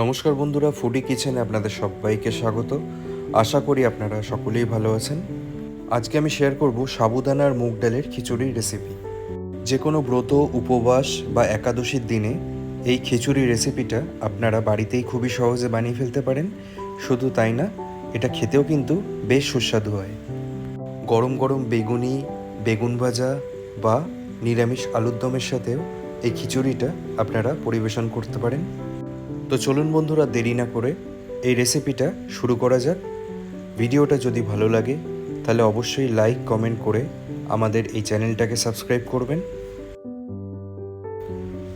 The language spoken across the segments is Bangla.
নমস্কার বন্ধুরা ফুডি কিচেনে আপনাদের সবাইকে স্বাগত। আশা করি আপনারা সকলেই ভালো আছেন। আজকে আমি শেয়ার করব সাবুদানার মুগ ডালের খিচুড়ির রেসিপি যে কোনো ব্রত, উপবাস বা একাদশীর দিনে এই খিচুড়ি রেসিপিটা আপনারা বাড়িতেই খুবই সহজে বানিয়ে ফেলতে পারেন। শুধু তাই না, এটা খেতেও কিন্তু বেশ সুস্বাদু হয়। গরম গরম বেগুনি, বেগুন ভাজা বা নিরামিষ আলুর দমের সাথেও এই খিচুড়িটা আপনারা পরিবেশন করতে পারেন। তো চলুন বন্ধুরা, দেরি না করে এই রেসিপিটা শুরু করা যাক। ভিডিওটা যদি ভালো লাগে, তাহলে অবশ্যই লাইক কমেন্ট করে আমাদের এই চ্যানেলটাকে সাবস্ক্রাইব করবেন।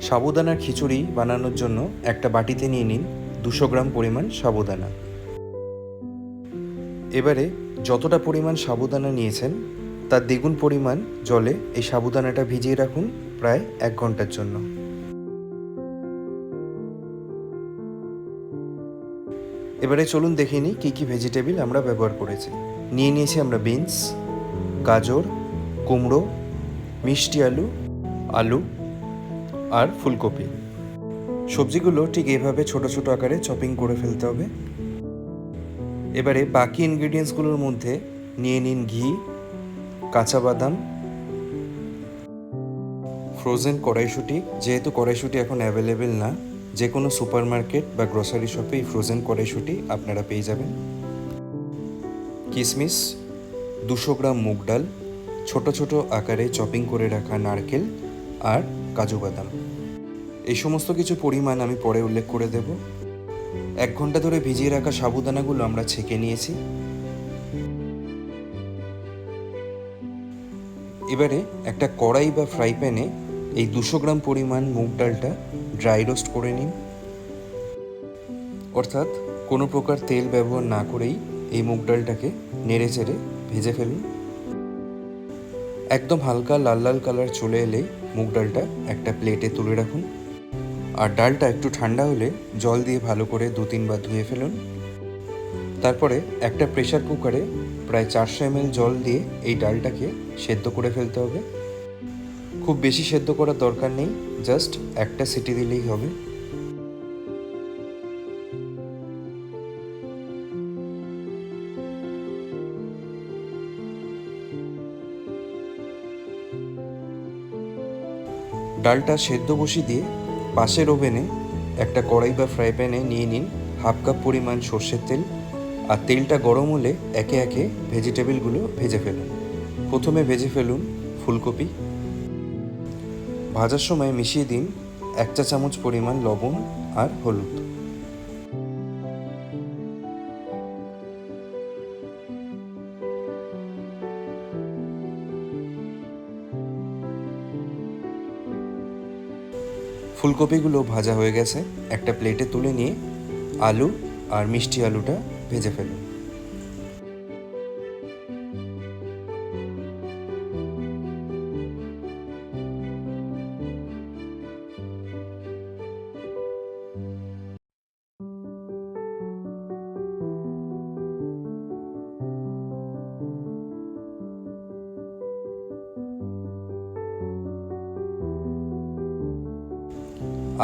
সাবুদানার খিচুড়ি বানানোর জন্য একটা বাটিতে নিয়ে নিন দুশো গ্রাম পরিমাণ সাবুদানা। এবারে যতটা পরিমাণ সাবুদানা নিয়েছেন, তার দ্বিগুণ পরিমাণ জলে এই সাবুদানাটা ভিজিয়ে রাখুন প্রায় এক ঘণ্টার জন্য। এবারে চলুন দেখে নিই কী কী ভেজিটেবিল আমরা ব্যবহার করেছি। নিয়ে নিয়েছি আমরা বিনস গাজর, কুমড়ো, মিষ্টি আলু আলু আর ফুলকপি। সবজিগুলো ঠিক এভাবে ছোট ছোট আকারে চপিং করে ফেলতে হবে। এবারে বাকি ইনগ্রিডিয়েন্টসগুলোর মধ্যে নিয়ে নিন ঘি, কাঁচা বাদাম ফ্রোজেন কড়াইশুঁটি। যেহেতু কড়াইশুঁটি এখন অ্যাভেলেবেল না যে কোনো সুপার মার্কেট বা গ্রসারি শপে এই ফ্রোজেন কড়াইশুঁটি আপনারা পেয়ে যাবেন। কিশমিশ দুশো গ্রাম মুগ ডাল, ছোট ছোট আকারে চপিং করে রাখা নারকেল আর কাজু বাদাম। এই সমস্ত কিছু পরিমাণ আমি পরে উল্লেখ করে দেব। এক ঘণ্টা ধরে ভিজিয়ে রাখা সাবুদানাগুলো আমরা ছেঁকে নিয়েছি। এবারে একটা কড়াই বা ফ্রাই প্যানে এই দুশো গ্রাম পরিমাণ মুগ ডালটা ড্রাই রোস্ট করে নিন। অর্থাৎ কোনো প্রকার তেল ব্যবহার না করেই এই মুগ ডালটাকে নেড়ে চেড়ে ভেজে ফেলুন। একদম হালকা লাল লাল কালার চলে এলে মুগ ডালটা একটা প্লেটে তুলে রাখুন। আর ডালটা একটু ঠান্ডা হলে জল দিয়ে ভালো করে দু তিনবার ধুয়ে ফেলুন। তারপরে একটা প্রেশার কুকারে প্রায় চারশো এমএল জল দিয়ে এই ডালটাকে সেদ্ধ করে ফেলতে হবে। খুব বেশি সেদ্ধ করার দরকার নেই জাস্ট একটা সিটি দিলেই হবে। ডালটা সেদ্ধ বসিয়ে দিয়ে পাশের ওভেনে একটা কড়াই বা ফ্রাই প্যানে নিয়ে নিন হাফ কাপ পরিমাণ সর্ষের তেল আর তেলটা গরম হলে একে একে ভেজিটেবিলগুলো ভেজে ফেলুন। প্রথমে ভেজে ফেলুন ফুলকপি ভাজার সময় মিশিয়ে দিন এক চা চামচ পরিমাণ লবণ আর হলুদ। ফুলকপিগুলো ভাজা হয়ে গেছে। একটা প্লেটে তুলে নিয়ে আলু আর মিষ্টি আলুটা ভেজে ফেলুন।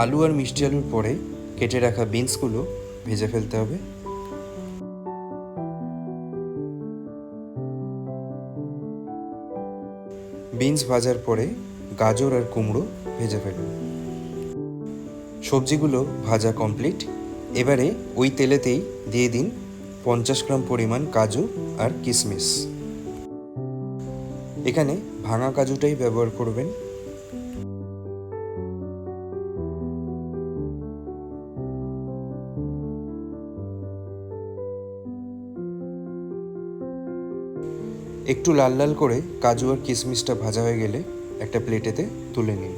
আলু আর মিষ্টি আলুর পরে কেটে রাখা বিনসগুলো ভেজে ফেলতে হবে। বিনস ভাজার পরে গাজর আর কুমড়ো ভেজে ফেলুন। সবজিগুলো ভাজা কমপ্লিট। এবারে ওই তেলেতেই দিয়ে দিন পঞ্চাশ গ্রাম পরিমাণ কাজু আর কিশমিশ এখানে ভাঙা কাজুটাই ব্যবহার করবেন। একটু লাল লাল করে কাজু আর কিশমিশটা ভাজা হয়ে গেলে একটা প্লেটেতে তুলে নিন।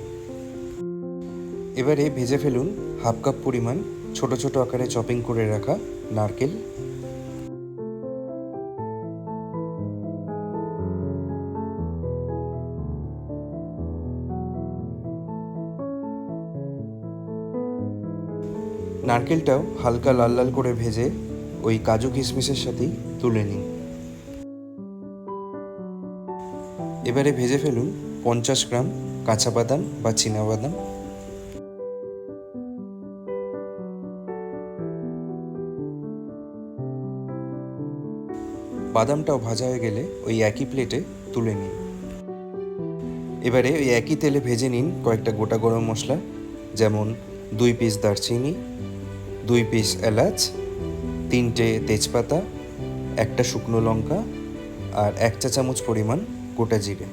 এবারে ভেজে ফেলুন হাফ কাপ পরিমাণ ছোট ছোট আকারে চপিং করে রাখা নারকেল। নারকেলটাও হালকা লাল লাল করে ভেজে ওই কাজু কিশমিশের সাথেই তুলে নিন। এবারে ভেজে ফেলুন পঞ্চাশ গ্রাম কাঁচা বাদাম বা বাদাম। বাদামটাও ভাজা হয়ে গেলে ওই একই প্লেটে তুলে নিন। এবারে ওই একই তেলে ভেজে নিন কয়েকটা গোটা গরম মশলা, যেমন দুই পিস দারচিনি, দুই পিস এলাচ, তিনটে তেজপাতা, একটা শুকনো লঙ্কা আর এক চা চামচ পরিমাণ গোটা জিরে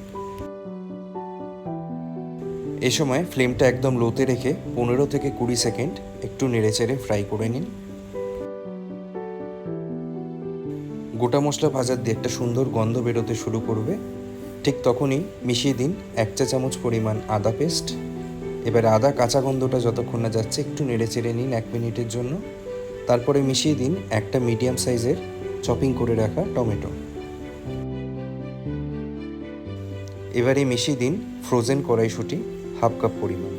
এ সময় ফ্লেমটা একদম লোতে রেখে পনেরো থেকে কুড়ি সেকেন্ড একটু নেড়েচেড়ে ফ্রাই করে নিন। গোটা মশলা ভাজার দিয়ে একটা সুন্দর গন্ধ বেরোতে শুরু করবে। ঠিক তখনই মিশিয়ে দিন এক চা চামচ পরিমাণ আদা পেস্ট। এবার আদা কাঁচা গন্ধটা যতক্ষণ না যাচ্ছে একটু নেড়ে চেড়ে নিন এক মিনিটের জন্য। তারপরে মিশিয়ে দিন একটা মিডিয়াম সাইজের চপিং করে রাখা টমেটো। এবারে মিশিয়ে দিন ফ্রোজেন কড়াইশুঁটি হাফ কাপ পরিমাণ।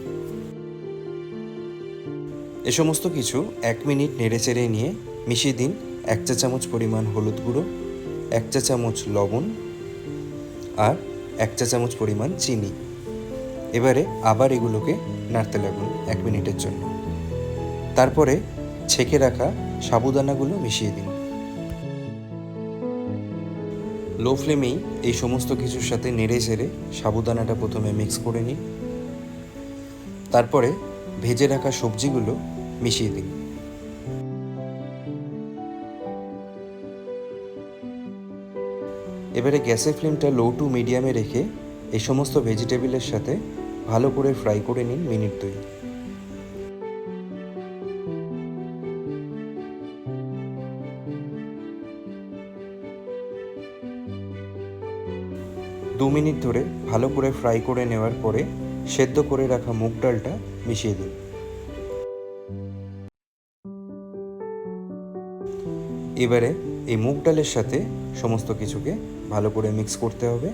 এ সমস্ত কিছু এক মিনিট নেড়ে চেড়ে নিয়ে মিশিয়ে দিন এক চা চামচ পরিমাণ হলুদ গুঁড়ো, এক চা চামচ লবণ আর এক চা চামচ পরিমাণ চিনি। এবারে আবার এগুলোকে নাড়তে লাগুন এক মিনিটের জন্য। তারপরে ছেঁকে রাখা সাবুদানাগুলো মিশিয়ে দিন। লো ফ্লেমেই এই সমস্ত কিছুর সাথে নেড়ে ছেড়ে সাবুদানাটা প্রথমে মিক্স করে নিন তারপরে ভেজে রাখা সবজিগুলো মিশিয়ে দিন এবারে গ্যাসের ফ্লেমটা লো টু মিডিয়ামে রেখে এই সমস্ত ভেজিটেবিলের সাথে ভালো করে ফ্রাই করে নিন মিনিট দুই দু মিনিট ধরে ভালো করে ফ্রাই করে নেওয়ার পরে সেদ্ধ করে রাখা মুগ ডালটা মিশিয়ে দিন। এবারে এই মুগ ডালের সাথে সমস্ত কিছুকে ভালো করে মিক্স করতে হবে।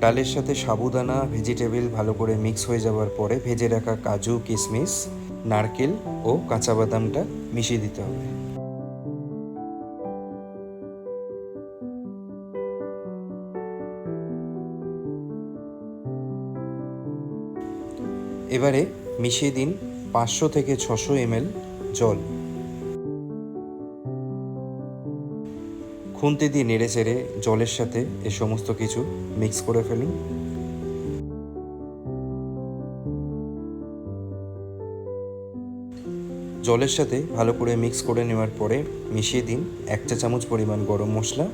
ডালের সাথে সাবুদানা, ভেজিটেবল ভালো করে মিক্স হয়ে যাওয়ার পরে ভেজে রাখা কাজু, কিশমিশ, নারকেল ও কাঁচা বাদামটা মিশিয়ে দিতে হবে। এবারে মিশিয়ে দিন পাঁচশো থেকে ছশো এমএল জল। খুন্তি দিয়ে নেড়ে চেড়ে জলের সাথে এ সমস্ত কিছু মিক্স করে ফেলুন। জলের সাথে ভালো করে মিক্স করে নেওয়ার পরে মিশিয়ে দিন এক চা চামচ পরিমাণ গরম মশলা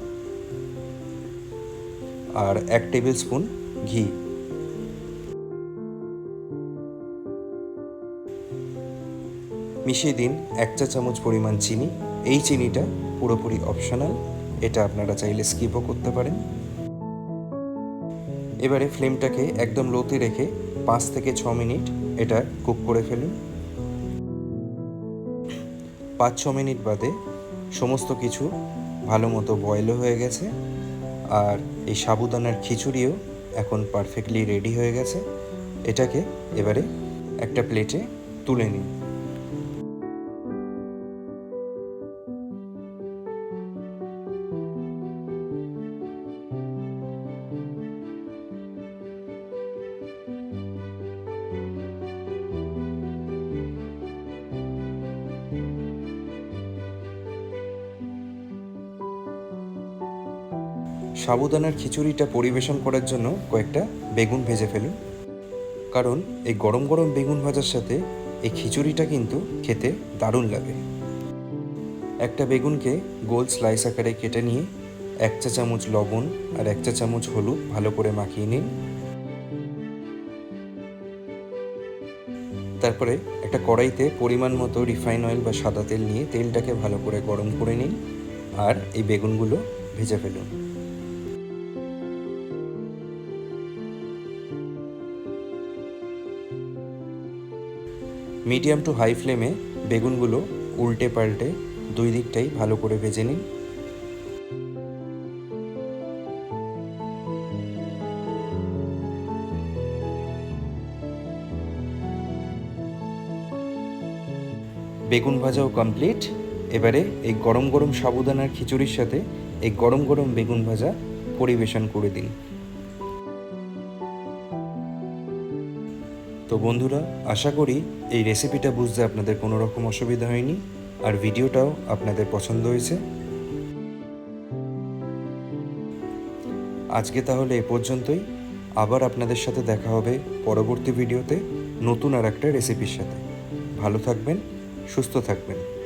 আর এক টেবিল স্পুন ঘি। মিশিয়ে দিন এক চা চামচ পরিমাণ চিনি। এই চিনিটা পুরোপুরি অপশনাল এটা আপনারা চাইলে স্কিপও করতে পারেন। এবারে ফ্লেমটাকে একদম লোতে রেখে পাঁচ থেকে ছ মিনিট এটা কুক করে ফেলুন। পাঁচ ছ মিনিট বাদে সমস্ত কিছু ভালো মতো বয়েলও হয়ে গেছে। আর এই সাবুদানার খিচুড়িও এখন পারফেক্টলি রেডি হয়ে গেছে। এটাকে এবারে একটা প্লেটে তুলে নিন। সাবুদানার খিচুড়িটা পরিবেশন করার জন্য কয়েকটা বেগুন ভেজে ফেলুন। কারণ এই গরম গরম বেগুন ভাজার সাথে এই খিচুড়িটা কিন্তু খেতে দারুণ লাগে। একটা বেগুনকে গোল স্লাইস আকারে কেটে নিয়ে এক চা চামচ লবণ আর এক চা চামচ হলুদ ভালো করে মাখিয়ে নিন। তারপরে একটা কড়াইতে পরিমাণ মতো রিফাইন অয়েল বা সাদা তেল নিয়ে তেলটাকে ভালো করে গরম করে নিন আর এই বেগুনগুলো ভেজে ফেলুন। মিডিয়াম টু হাই ফ্লেমে বেগুনগুলো উল্টে পাল্টে দুই দিকটাই ভালো করে ভেজে নিন। বেগুন ভাজাও কমপ্লিট এবারে এই গরম গরম সাবুদানার খিচুড়ির সাথে এই গরম গরম বেগুন ভাজা পরিবেশন করে দিন। তো বন্ধুরা, আশা করি এই রেসিপিটা বুঝতে আপনাদের কোনো রকম অসুবিধা হয়নি। আর ভিডিওটাও আপনাদের পছন্দ হয়েছে। আজকে তাহলে এ পর্যন্তই। আবার আপনাদের সাথে দেখা হবে পরবর্তী ভিডিওতে নতুন আর একটা রেসিপির সাথে। ভালো থাকবেন, সুস্থ থাকবেন।